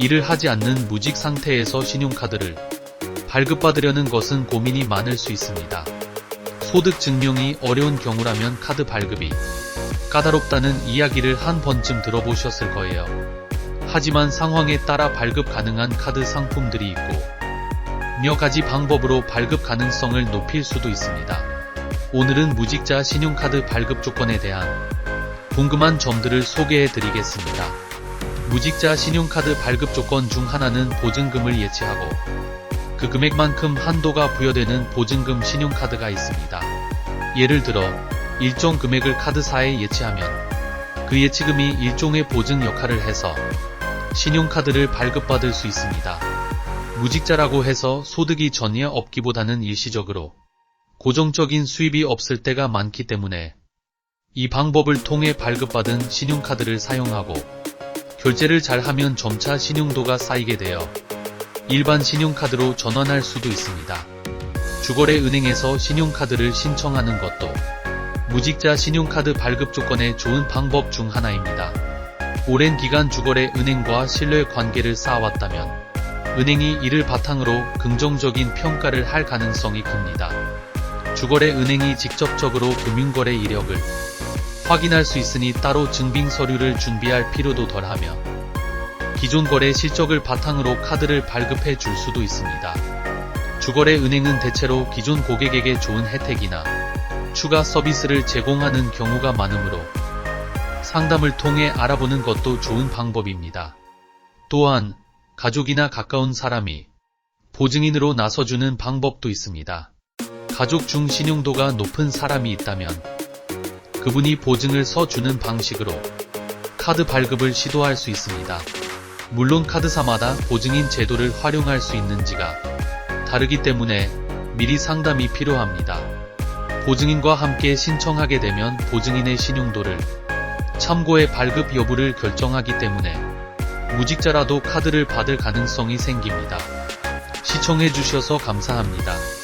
일을 하지 않는 무직 상태에서 신용카드를 발급받으려는 것은 고민이 많을 수 있습니다. 소득 증명이 어려운 경우라면 카드 발급이 까다롭다는 이야기를 한 번쯤 들어보셨을 거예요. 하지만 상황에 따라 발급 가능한 카드 상품들이 있고 몇 가지 방법으로 발급 가능성을 높일 수도 있습니다. 오늘은 무직자 신용카드 발급 조건에 대한 궁금한 점들을 소개해 드리겠습니다. 무직자 신용카드 발급 조건 중 하나는 보증금을 예치하고 그 금액만큼 한도가 부여되는 보증금 신용카드가 있습니다. 예를 들어 일정 금액을 카드사에 예치하면 그 예치금이 일종의 보증 역할을 해서 신용카드를 발급받을 수 있습니다. 무직자라고 해서 소득이 전혀 없기보다는 일시적으로 고정적인 수입이 없을 때가 많기 때문에 이 방법을 통해 발급받은 신용카드를 사용하고 결제를 잘하면 점차 신용도가 쌓이게 되어 일반 신용카드로 전환할 수도 있습니다. 주거래 은행에서 신용카드를 신청하는 것도 무직자 신용카드 발급 조건의 좋은 방법 중 하나입니다. 오랜 기간 주거래 은행과 신뢰 관계를 쌓아왔다면 은행이 이를 바탕으로 긍정적인 평가를 할 가능성이 큽니다. 주거래 은행이 직접적으로 금융거래 이력을 확인할 수 있으니 따로 증빙 서류를 준비할 필요도 덜하며 기존 거래 실적을 바탕으로 카드를 발급해 줄 수도 있습니다. 주거래 은행은 대체로 기존 고객에게 좋은 혜택이나 추가 서비스를 제공하는 경우가 많으므로 상담을 통해 알아보는 것도 좋은 방법입니다. 또한 가족이나 가까운 사람이 보증인으로 나서주는 방법도 있습니다. 가족 중 신용도가 높은 사람이 있다면 그분이 보증을 서주는 방식으로 카드 발급을 시도할 수 있습니다. 물론 카드사마다 보증인 제도를 활용할 수 있는지가 다르기 때문에 미리 상담이 필요합니다. 보증인과 함께 신청하게 되면 보증인의 신용도를 참고해 발급 여부를 결정하기 때문에 무직자라도 카드를 받을 가능성이 생깁니다. 시청해주셔서 감사합니다.